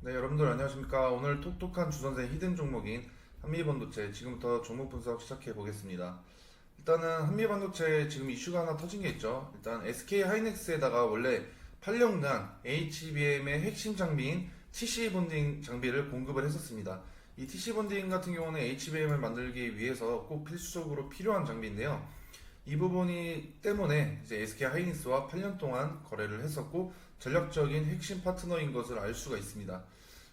네, 여러분들 안녕하십니까. 오늘 톡톡한 주선생 히든 종목인 한미반도체 지금부터 종목 분석 시작해 보겠습니다. 일단은 한미반도체 지금 이슈가 하나 터진 게 있죠. 일단 SK 하이닉스에다가 원래 8년간 HBM의 핵심 장비인 TC 본딩 장비를 공급을 했었습니다. 이 TC 본딩 같은 경우는 HBM을 만들기 위해서 꼭 필수적으로 필요한 장비인데요. 이 부분이 때문에 이제 SK 하이닉스와 8년 동안 거래를 했었고 전략적인 핵심 파트너인 것을 알 수가 있습니다.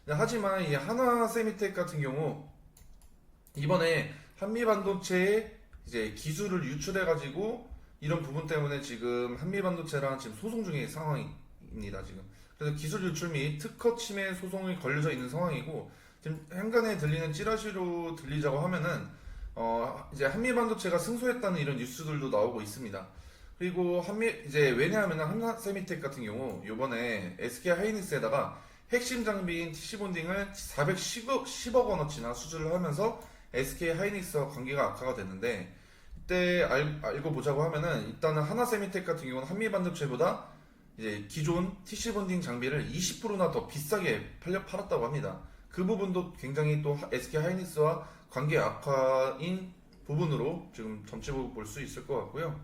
네, 하지만 이 하나 세미텍 같은 경우 이번에 한미 반도체의 이제 기술을 유출해 가지고 이런 부분 때문에 지금 한미 반도체랑 지금 소송 중인 상황입니다. 지금 그래서 기술 유출 및 특허 침해 소송이 걸려져 있는 상황이고 지금 현관에 들리는 찌라시로 들리자고 하면은 어 이제 한미 반도체가 승소했다는 이런 뉴스들도 나오고 있습니다. 그리고 한미 이제 왜냐하면 한나 세미텍 같은 경우 이번에 SK 하이닉스에다가 핵심 장비인 TC 본딩을 410억 10억 원어치나 수주를 하면서 SK 하이닉스와 관계가 악화가 됐는데 이때 알, 알고 보자고 하면은 일단은 하나 세미텍 같은 경우는 한미 반도체보다 이제 기존 TC 본딩 장비를 20%나 더 비싸게 팔려 팔았다고 합니다. 그 부분도 굉장히 또 SK 하이닉스와 관계 악화인 부분으로 지금 점치고 볼 수 있을 것 같고요.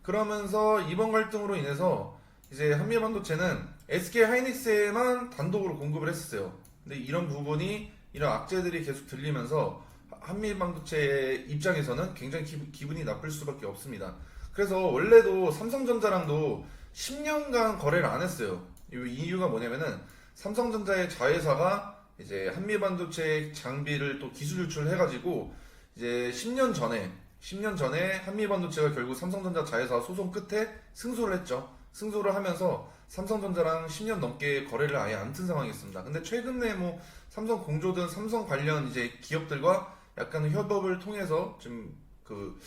그러면서 이번 갈등으로 인해서 이제 한미 반도체는 SK 하이닉스에만 단독으로 공급을 했었어요. 근데 이런 부분이 이런 악재들이 계속 들리면서 한미 반도체 입장에서는 굉장히 기, 분이 나쁠 수밖에 없습니다. 그래서 원래도 삼성전자랑도 10년간 거래를 안 했어요. 이 이유가 뭐냐면은 삼성전자의 자회사가 이제 한미 반도체 장비를 또 기술 유출해가지고 이제 10년 전에 10년 전에 한미 반도체가 결국 삼성전자 자회사 소송 끝에 승소를 했죠. 승소를 하면서 삼성전자랑 10년 넘게 거래를 아예 안 튼 상황이었습니다. 근데 최근에 뭐 삼성 공조든 삼성 관련 이제 기업들과 약간 협업을 통해서 지금 그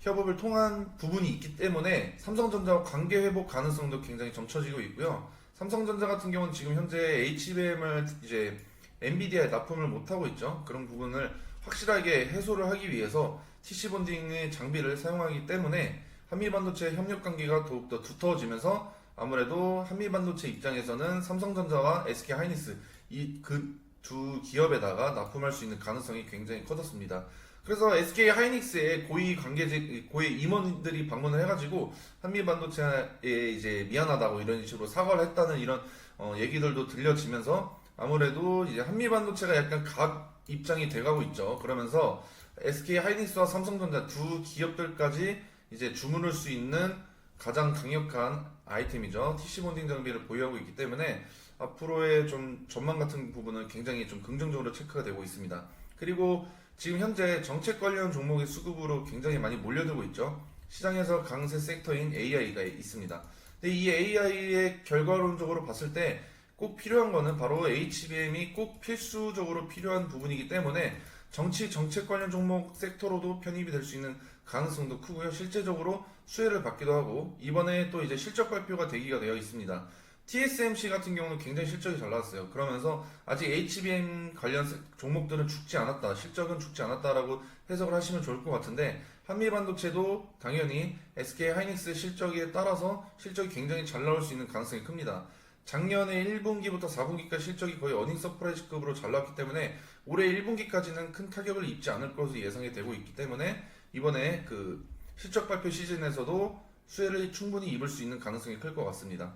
협업을 통한 부분이 있기 때문에 삼성전자와 관계 회복 가능성도 굉장히 점쳐지고 있고요. 삼성전자 같은 경우는 지금 현재 HBM을 이제 엔비디아에 납품을 못 하고 있죠. 그런 부분을 확실하게 해소를 하기 위해서 TC 본딩의 장비를 사용하기 때문에 한미 반도체 협력 관계가 더욱더 두터워지면서 아무래도 한미 반도체 입장에서는 삼성전자와 SK 하이닉스 이 그 두 기업에다가 납품할 수 있는 가능성이 굉장히 커졌습니다. 그래서 SK 하이닉스의 고위 관계직 고위 임원들이 방문을 해가지고 한미 반도체에 이제 미안하다고 이런 식으로 사과를 했다는 이런 어, 얘기들도 들려지면서 아무래도 이제 한미 반도체가 약간 각 입장이 돼가고 있죠. 그러면서 SK 하이닉스와 삼성전자 두 기업들까지 이제 주문할 수 있는 가장 강력한 아이템이죠. TC 본딩 장비를 보유하고 있기 때문에 앞으로의 좀 전망 같은 부분은 굉장히 좀 긍정적으로 체크가 되고 있습니다. 그리고 지금 현재 정책 관련 종목의 수급으로 굉장히 많이 몰려들고 있죠. 시장에서 강세 섹터인 AI가 있습니다. 근데 이 AI의 결과론적으로 봤을 때 꼭 필요한 거는 바로 HBM이 꼭 필수적으로 필요한 부분이기 때문에 정치 정책 관련 종목 섹터로도 편입이 될 수 있는 가능성도 크고요. 실제적으로 수혜를 받기도 하고 이번에 또 이제 실적 발표가 대기가 되어 있습니다. TSMC 같은 경우는 굉장히 실적이 잘 나왔어요. 그러면서 아직 HBM 관련 종목들은 죽지 않았다, 실적은 죽지 않았다라고 해석을 하시면 좋을 것 같은데 한미 반도체도 당연히 SK 하이닉스 실적에 따라서 실적이 굉장히 잘 나올 수 있는 가능성이 큽니다. 작년에 1분기부터 4분기까지 실적이 거의 어닝 서프라이즈급으로 잘 나왔기 때문에 올해 1분기까지는 큰 타격을 입지 않을 것으로 예상이 되고 있기 때문에 이번에 그 실적 발표 시즌에서도 수혜를 충분히 입을 수 있는 가능성이 클 것 같습니다.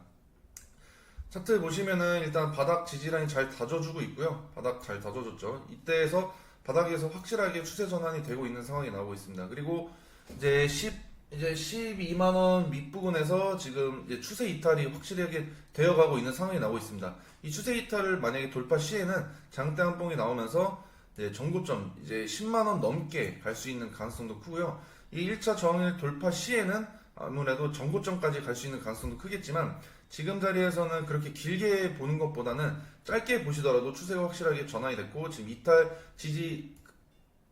차트 보시면은 일단 바닥 지지라인 잘 다져주고 있고요. 바닥 잘 다져줬죠. 이때에서 바닥에서 확실하게 추세 전환이 되고 있는 상황이 나오고 있습니다. 그리고 이제 10 이제 12만 원 밑부분에서 지금 이제 추세 이탈이 확실하게 되어가고 있는 상황이 나오고 있습니다. 이 추세 이탈을 만약에 돌파 시에는 장대 한 봉이 나오면서 이제 정고점 이제 10만 원 넘게 갈 수 있는 가능성도 크고요. 이 1차 저항을 돌파 시에는 아무래도 정고점까지 갈 수 있는 가능성도 크겠지만 지금 자리에서는 그렇게 길게 보는 것보다는 짧게 보시더라도 추세가 확실하게 전환이 됐고 지금 이탈 지지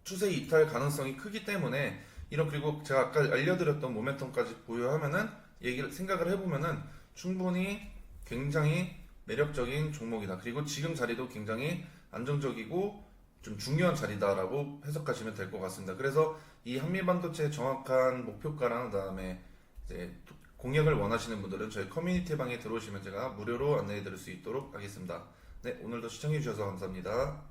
추세 이탈 가능성이 크기 때문에 이런 그리고 제가 아까 알려드렸던 모멘텀까지 보유하면은 얘기를 생각을 해보면은 충분히 굉장히 매력적인 종목이다. 그리고 지금 자리도 굉장히 안정적이고 좀 중요한 자리다라고 해석하시면 될 것 같습니다. 그래서 이 한미반도체 정확한 목표가랑 그다음에 이제 공약을 원하시는 분들은 저희 커뮤니티 방에 들어오시면 제가 무료로 안내해 드릴 수 있도록 하겠습니다. 네, 오늘도 시청해 주셔서 감사합니다.